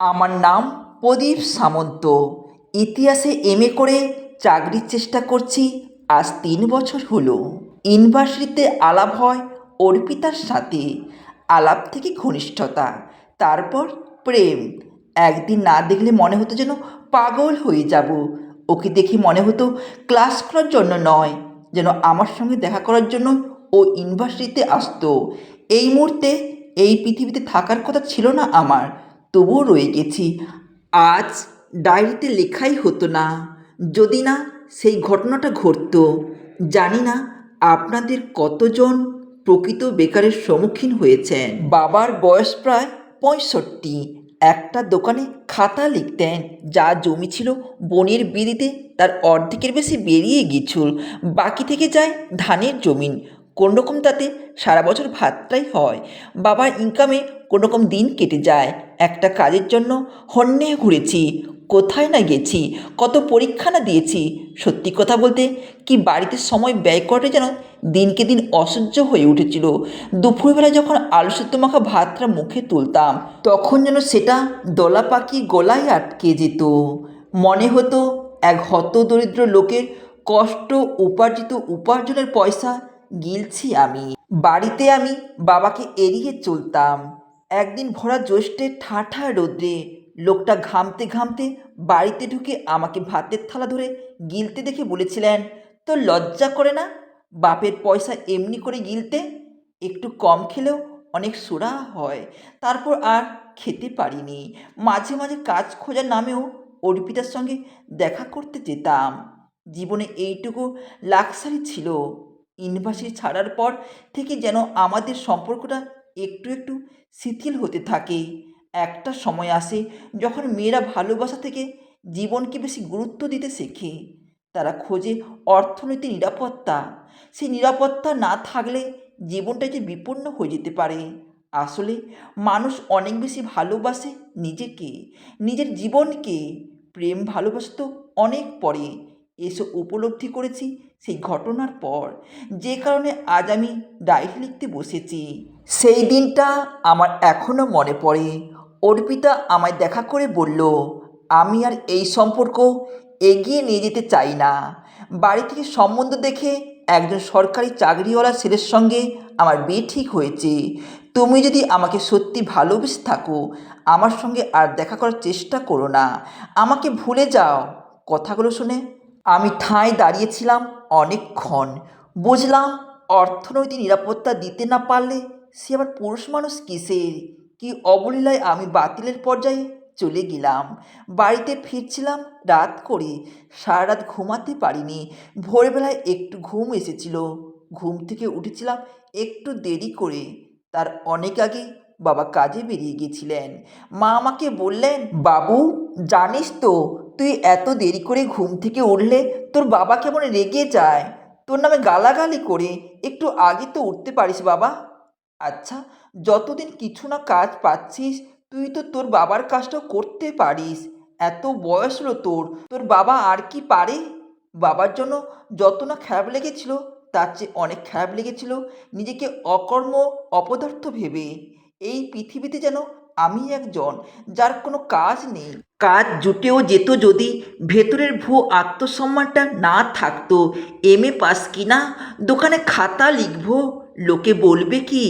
আমার নাম প্রদীপ সামন্ত। ইতিহাসে এমএ করে চাকরির চেষ্টা করছি, আজ তিন বছর হলো। ইউনিভার্সিটিতে আলাপ হয় অর্পিতার সাথে। আলাপ থেকে ঘনিষ্ঠতা, তারপর প্রেম। একদিন না দেখলে মনে হতো যেন পাগল হয়ে যাব। ওকে দেখে মনে হতো ক্লাস করার জন্য নয়, যেন আমার সঙ্গে দেখা করার জন্য ও ইউনিভার্সিটিতে আসতো। এই মুহূর্তে এই পৃথিবীতে থাকার কথা ছিল না আমার। তবুও রয়ে গেছি। আজ ডায়েরিতে লেখাই হতো না। যদি না সেই ঘটনাটা ঘটতো, জানি না আপনাদের কতজন প্রকৃত বেকারের সম্মুখীন হয়েছেন। বাবার বয়স প্রায় পঁয়ষট্টি। একটা দোকানে খাতা লিখতেন, যা জমি ছিল বনের বিড়িতে, তার অর্ধেকের বেশি বেরিয়ে গিয়েছিল বাকি থেকে যায় ধানের জমিন। কোনোরকম তাতে সারা বছর ভাতটাই হয়। বাবার ইনকামে কোনোরকম দিন কেটে যায়। একটা কাজের জন্য হন্যে ঘুরেছি, কোথায় না গেছি, কত পরীক্ষা না দিয়েছি। সত্যি কথা বলতে কি বাড়িতে সময় ব্যয় করে যেন দিনকে দিন অসহ্য হয়ে উঠেছিল। দুপুরবেলা যখন আলু সেদ্ধ মাখা ভাতটা মুখে তুলতাম, তখন যেন সেটা দলা পাখি গলায় আটকে যেত। মনে হতো এক হত দরিদ্র লোকের কষ্ট উপার্জিত উপার্জনের পয়সা গিলছি আমি। বাড়িতে আমি বাবাকে এড়িয়ে চলতাম। একদিন ভরা জ্যৈষ্ঠের ঠাঠা রোদ্রে লোকটা ঘামতে ঘামতে বাড়িতে ঢুকে আমাকে ভাতের থালা ধরে গিলতে দেখে বলেছিলেন তো লজ্জা করে না? বাপের পয়সা এমনি করে গিলতে? একটু কম খেলেও অনেক সুরা হয়। তারপর আর খেতে পারিনি। মাঝে মাঝে কাজ খোঁজার নামেও অর্পিতার সঙ্গে দেখা করতে যেতাম। জীবনে এইটুকু লাক্সারি ছিল। ইউনিভার্সিটি ছাড়ার পর থেকে যেন আমাদের সম্পর্কটা একটু একটু শিথিল হতে থাকে। একটা সময় আসে যখন মেয়েরা ভালোবাসা থেকে জীবনকে বেশি গুরুত্ব দিতে শেখে। তারা খোঁজে অর্থনৈতিক নিরাপত্তা। সেই নিরাপত্তা না থাকলে জীবনটা যে বিপন্ন হয়ে যেতে পারে। আসলে মানুষ অনেক বেশি ভালোবাসে নিজেকে, নিজের জীবনকে। প্রেম ভালোবাসা তো অনেক পরে। এসব উপলব্ধি করেছি সেই ঘটনার পর। যে কারণে আজ আমি ডায়েরি লিখতে বসেছি। সেই দিনটা আমার এখনও মনে পড়ে। অর্পিতা আমায় দেখা করে বলল, আমি আর এই সম্পর্ক এগিয়ে নিয়ে যেতে চাই না। বাড়ি থেকে সম্বন্ধ দেখে একজন সরকারি চাকরিওয়ালা ছেলের সঙ্গে আমার বিয়ে ঠিক হয়েছে। তুমি যদি আমাকে সত্যি ভালোবেসে থাকো, আমার সঙ্গে আর দেখা করার চেষ্টা করো না। আমাকে ভুলে যাও। কথাগুলো শুনে আমি ঠাঁই দাঁড়িয়েছিলাম অনেকক্ষণ। বুঝলাম অর্থনৈতিক নিরাপত্তা দিতে না পারলে সে আবার পুরুষ মানুষ কিসের? কি অবলীলায় আমি বাতিলের পর্যায়ে চলে গেলাম। বাড়িতে ফিরছিলাম রাত করে। সারা রাত ঘুমাতে পারিনি। ভোরবেলায় একটু ঘুম এসেছিল। ঘুম থেকে উঠেছিলাম একটু দেরি করে। তার অনেক আগে বাবা কাজে বেরিয়ে গেছিলেন। মা আমাকে বললেন, বাবু, জানিস তো তুই এত দেরি করে ঘুম থেকে উঠলে? তোর বাবা কেমন রেগে যায়? তোর নামে গালাগালি করে। একটু আগে তো উঠতে পারিস বাবা। আচ্ছা যতদিন কিছু না কাজ পাচ্ছিস, তুই তো তোর বাবার কাজটাও করতে পারিস। এত বয়স হলো তোর। তোর বাবা আর কি পারে? বাবার জন্য যত না খারাপ লেগেছিল, তার চেয়ে অনেক খারাপ লেগেছিল। নিজেকে অকর্ম, অপদার্থ ভেবে। এই পৃথিবীতে যেন আমি একজন যার কোনো কাজ নেই। কাজ জুটেও যেত যদি ভেতরের ভূ আত্মসম্মানটা না থাকতো। এম এ পাস কিনা দোকানে খাতা লিখব? লোকে বলবে কি,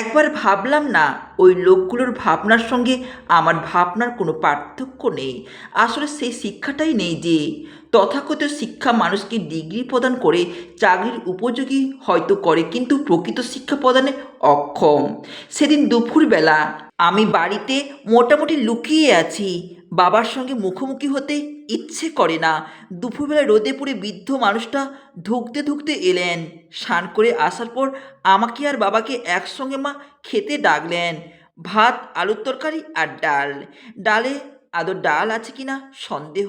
একবার ভাবলাম না, ওই লোকগুলোর ভাবনার সঙ্গে আমার ভাবনার কোনো পার্থক্য নেই। আসলে সেই শিক্ষাটাই নেই যে, তথাকথিত শিক্ষা মানুষকে ডিগ্রি প্রদান করে চাকরির উপযোগী হয়তো করে, কিন্তু প্রকৃত শিক্ষা প্রদানে অক্ষম। সেদিন দুপুরবেলা আমি বাড়িতে মোটামুটি লুকিয়ে আছি। বাবার সঙ্গে মুখোমুখি হতে ইচ্ছে করে না। দুপুরবেলা রোদে পুড়ে বৃদ্ধ মানুষটা ধুকতে ধুকতে এলেন। স্নান করে আসার পর আমাকে আর বাবাকে একসঙ্গে মা খেতে ডাকলেন। ভাত, আলুর তরকারি আর ডাল। ডালে আদৌ ডাল আছে কি না সন্দেহ।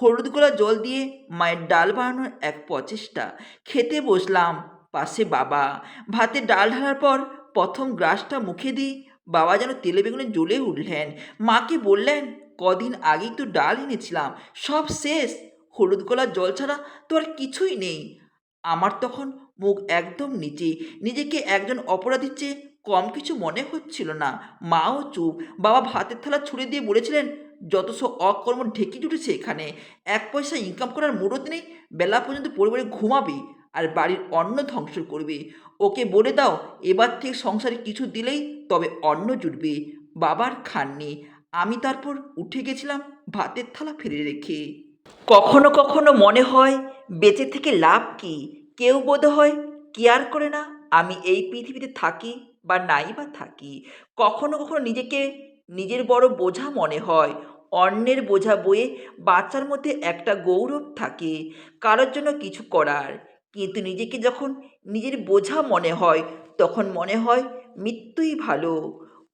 হলুদ গোলা জল দিয়ে মায়ের ডাল বানানোর এক প্রচেষ্টা। খেতে বসলাম পাশে বাবা। ভাতে ডাল ঢালার পর প্রথম গ্রাসটা মুখে দিই বাবা যেন তেলে বেগুনে জ্বলে উঠলেন। মাকে বললেন? কদিন আগেই তো ডাল এনেছিলাম, সব শেষ। হলুদ গলার জল ছাড়া তো আর কিছুই নেই। আমার তখন মুখ একদম নিচে, নিজেকে একজন অপরাধীর চেয়ে কম কিছু মনে হচ্ছিল না। মাও চুপ, বাবা ভাতের থালা ছুঁড়ে দিয়ে বলেছিলেন, যত সব অকর্ম ঢেকে জুটেছে এখানে, এক পয়সা ইনকাম করার মুরত নেই, বেলা পর্যন্ত পরিবারে ঘুমাবে। আর বাড়ির অন্ন ধ্বংস করবে। ওকে বলে দাও, এবার থেকে সংসারে কিছু দিলেই তবে অন্ন জুটবে। বাবার খাননি আমি তারপর উঠে গেছিলাম ভাতের থালা ফেলে রেখে। কখনো কখনো মনে হয়, বেঁচে থেকে লাভ কি? কেউ বোধ হয় কেয়ার করে না আমি এই পৃথিবীতে থাকি বা নাই বা থাকি। কখনো কখনো নিজেকে, নিজের বড় বোঝা মনে হয়। অন্যের বোঝা বয়ে বাচ্চার মধ্যে একটা গৌরব থাকে। কারোর জন্য কিছু করার। কিন্তু নিজেকে যখন নিজের বোঝা মনে হয়, তখন মনে হয় মৃত্যুই ভালো।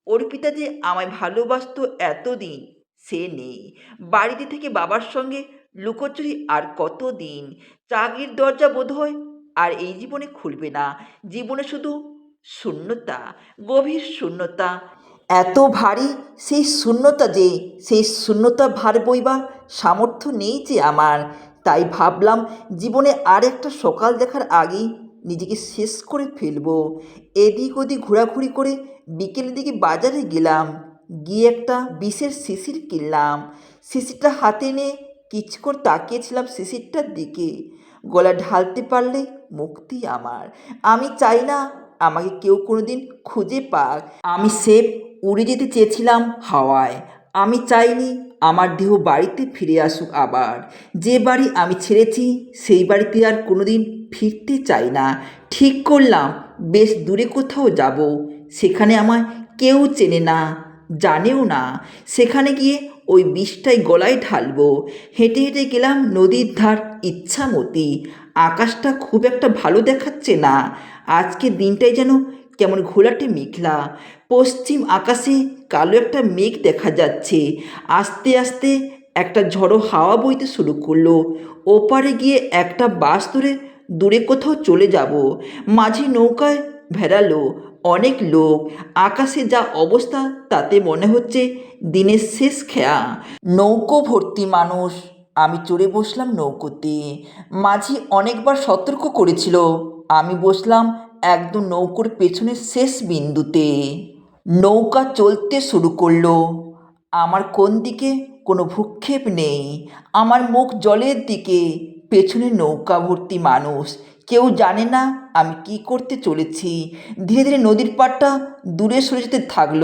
অর্পিতা যে আমায় ভালোবাসতো এতদিন, সে নেই। বাড়িতে থেকে বাবার সঙ্গে লুকোচুরি আর কত দিন চাকরির দরজা বোধ হয় আর এই জীবনে খুলবে না। জীবনে শুধু শূন্যতা, গভীর শূন্যতা। এত ভারী সেই শূন্যতা যে, সেই শূন্যতা ভার বইবার সামর্থ্য নেই যে আমার। তাই ভাবলাম জীবনে আর একটা সকাল দেখার আগেই নিজেকে শেষ করে ফেলব। এদিক ওদিক ঘোরাঘুরি করে বিকেলের দিকে বাজারে গেলাম, গিয়ে একটা বিষের শিশির কিনলাম। শিশিরটা হাতে নিয়ে কিছুক্ষণ তাকিয়েছিলাম শিশিরটার দিকে। গলা ঢালতে পারলে মুক্তি আমার। আমি চাই না আমাকে কেউ কোনো দিন খুঁজে পাক। আমি সেফ উড়ে যেতে চেয়েছিলাম হাওয়ায়। আমি চাইনি আমার দেহ বাড়িতে ফিরে আসুক আবার। যে বাড়ি আমি ছেড়েছি, সেই বাড়িতে আর কোনোদিন ফিরতে চাই না। ঠিক করলাম, বেশ দূরে কোথাও যাব। সেখানে আমায় কেউ চেনে না, জানেও না। সেখানে গিয়ে ওই বিষটাই গলায় ঢালবো। হেঁটে হেঁটে গেলাম নদীর ধার ইচ্ছামতি। আকাশটা খুব একটা ভালো দেখাচ্ছে না। আজকে দিনটাই যেন কেমন ঘোলাটে মেঘলা। পশ্চিম আকাশে কালো একটা মেঘ দেখা যাচ্ছে। আস্তে আস্তে একটা ঝড়ো হাওয়া বইতে শুরু করল। ওপারে গিয়ে একটা বাস ধরে দূরে কোথাও চলে যাব। মাঝি নৌকায় ভেড়ালো অনেক লোক। আকাশে যা অবস্থা তাতে মনে হচ্ছে দিনের শেষ খেয়া। নৌকো ভর্তি মানুষ। আমি চড়ে বসলাম নৌকোতে। মাঝি অনেকবার সতর্ক করেছিল। আমি বসলাম একদম নৌকোর পেছনের শেষ বিন্দুতে। নৌকা চলতে শুরু করল। আমার কোন দিকে কোনো ভূক্ষেপ নেই। আমার মুখ জলের দিকে। পেছনে নৌকা ভর্তি মানুষ। কেউ জানে না আমি কি করতে চলেছি। ধীরে ধীরে নদীর পাড়টা দূরে সরে যেতে থাকল।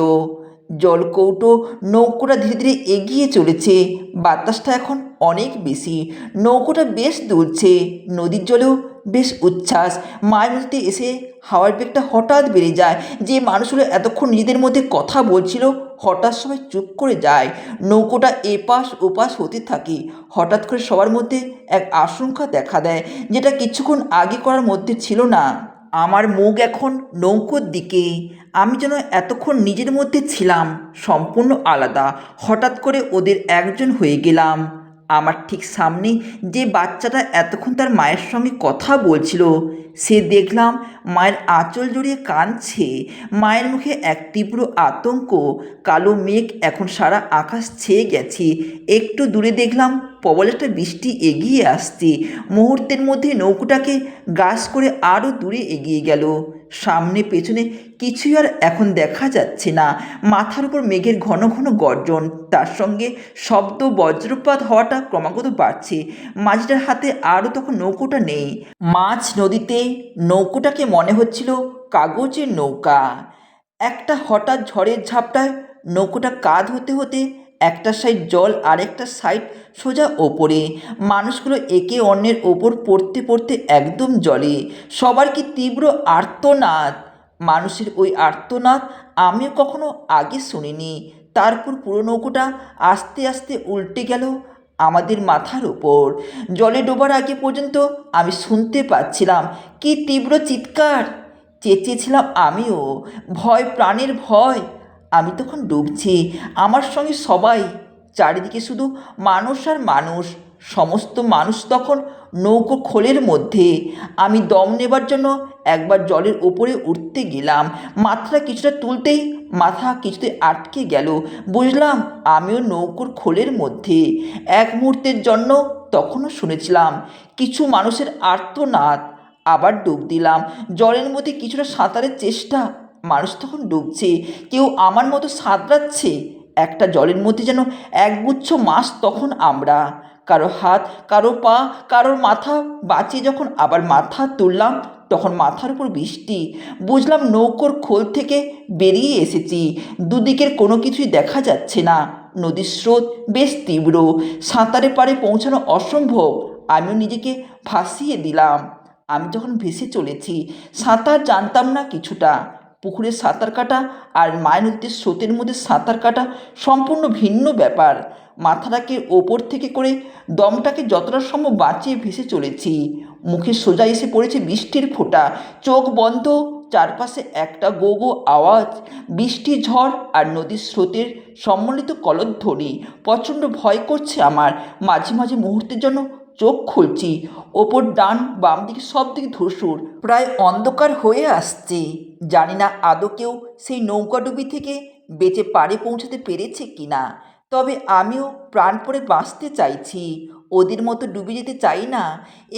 জলকৌটো নৌকোটা ধীরে ধীরে এগিয়ে চলেছে। বাতাসটা এখন অনেক বেশি। নৌকোটা বেশ দুলছে। নদীর জলেও বেশ উচ্ছ্বাস। মাঝ নদীতে এসে হাওয়ার বেগটা হঠাৎ বেড়ে যায়। যে মানুষগুলো এতক্ষণ নিজেদের মধ্যে কথা বলছিল, হঠাৎ সবাই চুপ করে যায়। নৌকোটা এপাশ ওপাশ হতে থাকে। হঠাৎ করে সবার মধ্যে এক আশঙ্কা দেখা দেয়, যেটা কিছুক্ষণ আগে করার মধ্যে ছিল না। আমার মুখ এখন নৌকোর দিকে। আমি যেন এতক্ষণ নিজের মধ্যে ছিলাম, সম্পূর্ণ আলাদা। হঠাৎ করে ওদের একজন হয়ে গেলাম। আমার ঠিক সামনে যে বাচ্চাটা এতক্ষণ তার মায়ের সঙ্গে কথা বলছিল সে দেখলাম মায়ের আঁচল জড়িয়ে কাঁদছে। মায়ের মুখে এক তীব্র আতঙ্ক, কালো মেঘ এখন সারা আকাশ ছেয়ে গেছে। একটু দূরে দেখলাম প্রবল একটা বৃষ্টি এগিয়ে আসছে। মুহূর্তের মধ্যে নৌকোটাকে গাছ করে আরও দূরে এগিয়ে গেল। সামনে পেছনে কিছুই আর এখন দেখা যাচ্ছে না। মাথার উপর মেঘের ঘন ঘন গর্জন, তার সঙ্গে শব্দ, বজ্রপাত হওয়াটা ক্রমাগত বাড়ছে। মাঝিটার হাতে আরও তখন নৌকোটা নেই। মাছ নদীতে নৌকোটাকে মনে হচ্ছিল কাগজের নৌকা। একটা হঠাৎ ঝড়ের ঝাপটায় নৌকোটা কাঁধ হতে হতে একটা সাইড জল আর একটা সাইড সোজা ওপরে। মানুষগুলো একে অন্যের ওপর পড়তে পড়তে একদম জলে। সবার কি তীব্র আর্তনাদ? মানুষের ওই আর্তনাদ আমিও কখনো আগে শুনিনি। তারপর পুরো নৌকোটা আস্তে আস্তে উল্টে গেল আমাদের মাথার ওপর জলে ডোবার আগে পর্যন্ত আমি শুনতে পাচ্ছিলাম, কি তীব্র চিৎকার। চেঁচিয়েছিলাম আমিও, ভয়, প্রাণের ভয়। আমি তখন ডুবছি, আমার সঙ্গে সবাই। চারিদিকে শুধু মানুষ আর মানুষ, সমস্ত মানুষ তখন নৌকো খোলের মধ্যে আমি দম নেবার জন্য একবার জলের ওপরে উঠতে গেলাম। মাথাটা কিছুটা তুলতেই মাথা কিছুতে আটকে গেল। বুঝলাম আমিও নৌকোর খোলের মধ্যে। এক মুহূর্তের জন্য তখনও শুনেছিলাম কিছু মানুষের আর্তনাদ। আবার ডুব দিলাম। জলের মধ্যে কিছুটা সাঁতারের চেষ্টা। মানুষ তখন ডুবছে। কেউ আমার মতো সাঁতরাচ্ছে। একটা জলের মধ্যে যেন একগুচ্ছ মাছ তখন আমরা। কারও হাত, কারও পা কারোর মাথা বাঁচিয়ে যখন আবার মাথা তুললাম, তখন মাথার উপর বৃষ্টি। বুঝলাম নৌকোর খোল থেকে বেরিয়ে এসেছি। দুদিকের কোনো কিছুই দেখা যাচ্ছে না। নদীর স্রোত বেশ তীব্র। সাঁতারে পাড়ে পৌঁছানো অসম্ভব। আমিও নিজেকে ভাসিয়ে দিলাম। আমি যখন ভেসে চলেছি, সাঁতার জানতাম না কিছুটা। পুকুরে সাঁতার কাটা আর মায়ের নদীতে স্রোতের মধ্যে সাঁতার কাটা সম্পূর্ণ ভিন্ন ব্যাপার। মাথাটাকে ওপর থেকে করে দমটাকে যতটা সম্ভব বাঁচিয়ে ভেসে চলেছি। মুখে সোজা এসে পড়েছে বৃষ্টির ফোঁটা। চোখ বন্ধ, চারপাশে একটা গো গো আওয়াজ, বৃষ্টি ঝড় আর নদীর স্রোতের সম্মিলিত কলধ্বনি। প্রচণ্ড ভয় করছে আমার। মাঝে মাঝে মুহূর্তের জন্য চোখ খুলছি, ওপর ডান বাম দিকে সব দিকে ধূসর, প্রায় অন্ধকার হয়ে আসছে। জানি না আদৌ কেউ সেই নৌকাডুবি থেকে বেঁচে পাড়ে পৌঁছাতে পেরেছে কিনা, তবে আমিও প্রাণ পড়ে বাঁচতে চাইছি। ওদের মতো ডুবে যেতে চাই না,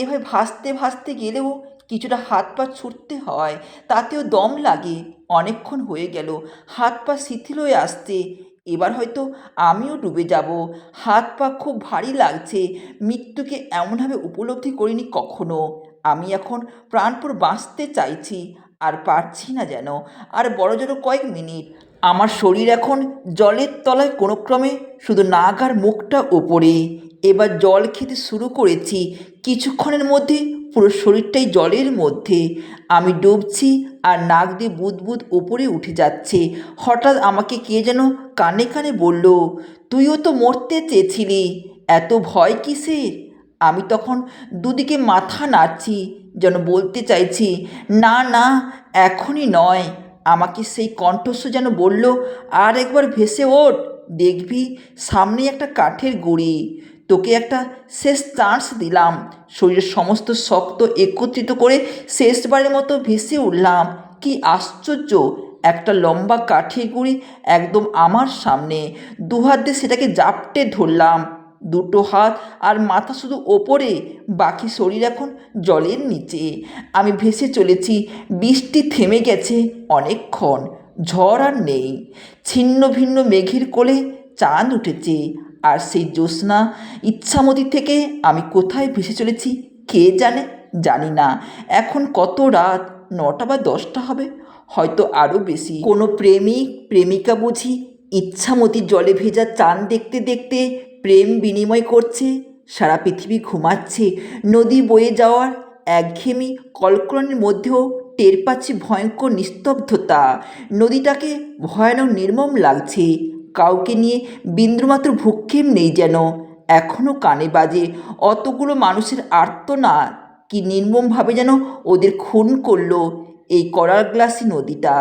এভাবে ভাসতে ভাসতে গেলেও কিছুটা হাত পা ছুটতে হয়, তাতেও দম লাগে। অনেকক্ষণ হয়ে গেল, হাত পা শিথিল হয়ে আসছে এবার হয়তো আমিও ডুবে যাব। হাত পা খুব ভারী লাগছে। মৃত্যুকে এমনভাবে উপলব্ধি করিনি কখনো। আমি এখন প্রাণপর বাঁচতে চাইছি আর পারছি না যেন। আর বড় জড়ো কয়েক মিনিট। আমার শরীর এখন জলের তলায় কোনো ক্রমে শুধু নাক আর মুখটা ওপরে। এবার জল খেতে শুরু করেছি। কিছুক্ষণের মধ্যে পুরো শরীরটাই জলের মধ্যে। আমি ডুবছি আর নাক দিয়ে বুদ বুদ ওপরে উঠে যাচ্ছে। হঠাৎ আমাকে কে যেন কানে কানে বলল, তুইও তো মরতে চেয়েছিলি, এত ভয় কিসের? আমি তখন দুদিকে মাথা নাড়ছি, যেন বলতে চাইছি, না না, এখনই নয়। আমাকে সেই কণ্ঠস্বর যেন বলল, আর একবার ভেসে ওঠ, দেখবি সামনে একটা কাঠের গুঁড়ি। তোকে একটা শেষ চান্স দিলাম। শরীরের সমস্ত শক্ত একত্রিত করে শেষবারের মতো ভেসে উঠলাম। কি আশ্চর্য! একটা লম্বা কাঠের গুঁড়ি একদম আমার সামনে। দুহাত দিয়ে সেটাকে জাপটে ধরলাম। দুটো হাত আর মাথা শুধু ওপরে, বাকি শরীর এখন জলের নিচে। আমি ভেসে চলেছি, বৃষ্টি থেমে গেছে অনেকক্ষণ। ঝড় আর নেই। ছিন্ন ভিন্ন মেঘের কোলে চাঁদ উঠেছে। আর সেই জ্যোৎস্না ইচ্ছামতি থেকে আমি কোথায় ভেসে চলেছি কে জানে? জানি না। এখন কত রাত? নটা বা দশটা হবে। হয়তো আরও বেশি। কোনো প্রেমিক, প্রেমিকা বুঝি ইচ্ছামতি জলে ভেজা চাঁদ দেখতে দেখতে প্রেম বিনিময় করছে। সারা পৃথিবী ঘুমাচ্ছে। নদী বয়ে যাওয়ার একঘেয়েমি কলকরণের মধ্যেও টের পাচ্ছি ভয়ঙ্কর নিস্তব্ধতা। নদীটাকে ভয়ানক নির্মম লাগছে। কাউকে নিয়ে বিন্দুমাত্র ভূক্ষেপ নেই যেন। এখনও কানে বাজে, অতগুলো মানুষের আর্তনাদ। কি নির্মমভাবে যেন ওদের খুন করল এই করার গ্লাসি নদীটা।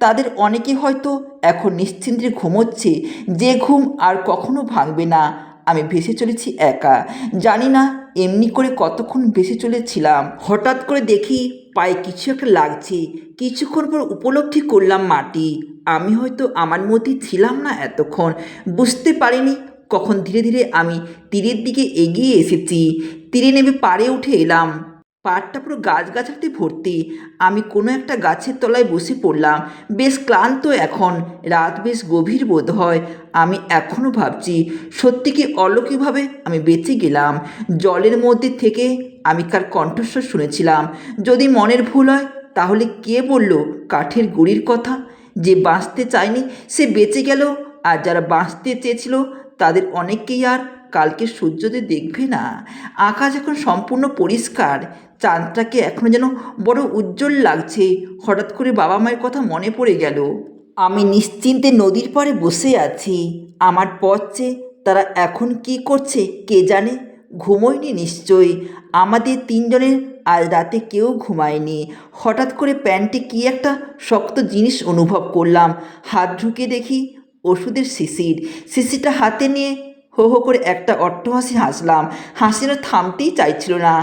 তাদের অনেকে হয়তো এখন নিশ্চিন্তে ঘুমোচ্ছে, যে ঘুম আর কখনো ভাঙবে না। আমি ভেসে চলেছি একা। জানি না এমনি করে কতক্ষণ ভেসে চলেছিলাম। হঠাৎ করে দেখি পায়ে কিছু একটা লাগছে। কিছুক্ষণ পর উপলব্ধি করলাম মাটি। আমি হয়তো আমার মধ্যে ছিলাম না এতক্ষণ। বুঝতে পারিনি কখন ধীরে ধীরে আমি তীরের দিকে এগিয়ে এসেছি। তীরে নেমে পাড়ে উঠে এলাম। পাড়টা পুরো গাছগাছাতে ভর্তি। আমি কোনো একটা গাছের তলায় বসে পড়লাম। বেশ ক্লান্ত এখন। রাত বেশ গভীর বোধ হয়। আমি এখনও ভাবছি, সত্যি কি অলৌকিকভাবে আমি বেঁচে গেলাম? জলের মধ্যে থেকে আমি কার কণ্ঠস্বর শুনেছিলাম। যদি মনের ভুল হয়, তাহলে কে বলল কাঠের গুড়ির কথা? যে বাঁচতে চায়নি, সে বেঁচে গেল। আর যারা বাঁচতে চেয়েছিল, তাদের অনেককেই আর কালকে সূর্যোদয় দেখবে না। আকাশ এখন সম্পূর্ণ পরিষ্কার। চাঁদটাকে এখনও যেন বড় উজ্জ্বল লাগছে। হঠাৎ করে বাবা মায়ের কথা মনে পড়ে গেল। আমি নিশ্চিন্তে নদীর পাড়ে বসে আছি। আমার পথ চেয়ে তারা এখন কি করছে, কে জানে? ঘুমোয়নি নিশ্চয়ই। আমাদের তিনজনের আজ রাতে কেউ ঘুমায়নি। হঠাৎ করে প্যান্টে কি একটা শক্ত জিনিস অনুভব করলাম। হাত ঢুকে দেখি ওষুধের শিশির শিশিরটা হাতে নিয়ে হো হো করে একটা অট্টহাসি হাসলাম। হাসিটা থামতেই চাইছিল না।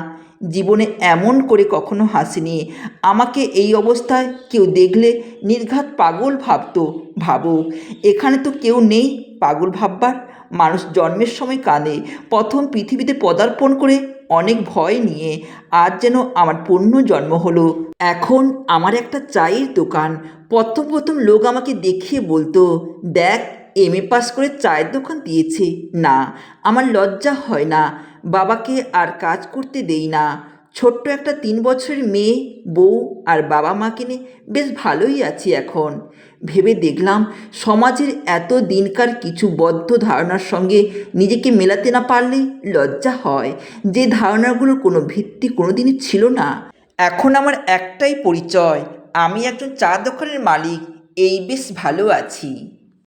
জীবনে এমন করে কখনো হাসিনি। আমাকে এই অবস্থায় কেউ দেখলে নির্ঘাত পাগল ভাবতো, ভাবুক। এখানে তো কেউ নেই পাগল ভাববার। মানুষ জন্মের সময় কাঁদে। প্রথম পৃথিবীতে পদার্পণ করে অনেক ভয় নিয়ে আজ যেন আমার পূর্ণ জন্ম হলো। এখন আমার একটা চায়ের দোকান। প্রথম প্রথম লোক আমাকে দেখিয়ে বলতো, দেখ এম এ পাস করে চায়ের দোকান দিয়েছে। না, আমার লজ্জা হয় না। বাবাকে আর কাজ করতে দেই না। ছোট্ট একটা তিন বছরের মেয়ে, বউ আর বাবা মাকে নিয়ে বেশ ভালোই আছি এখন। ভেবে দেখলাম সমাজের এত দিনকার কিছু বদ্ধ ধারণার সঙ্গে নিজেকে মেলাতে না পারলে লজ্জা হয়। যে ধারণাগুলোর কোনো ভিত্তি কোনোদিনই ছিল না। এখন আমার একটাই পরিচয়, আমি একজন চা দোকানের মালিক, এই বেশ ভালো আছি।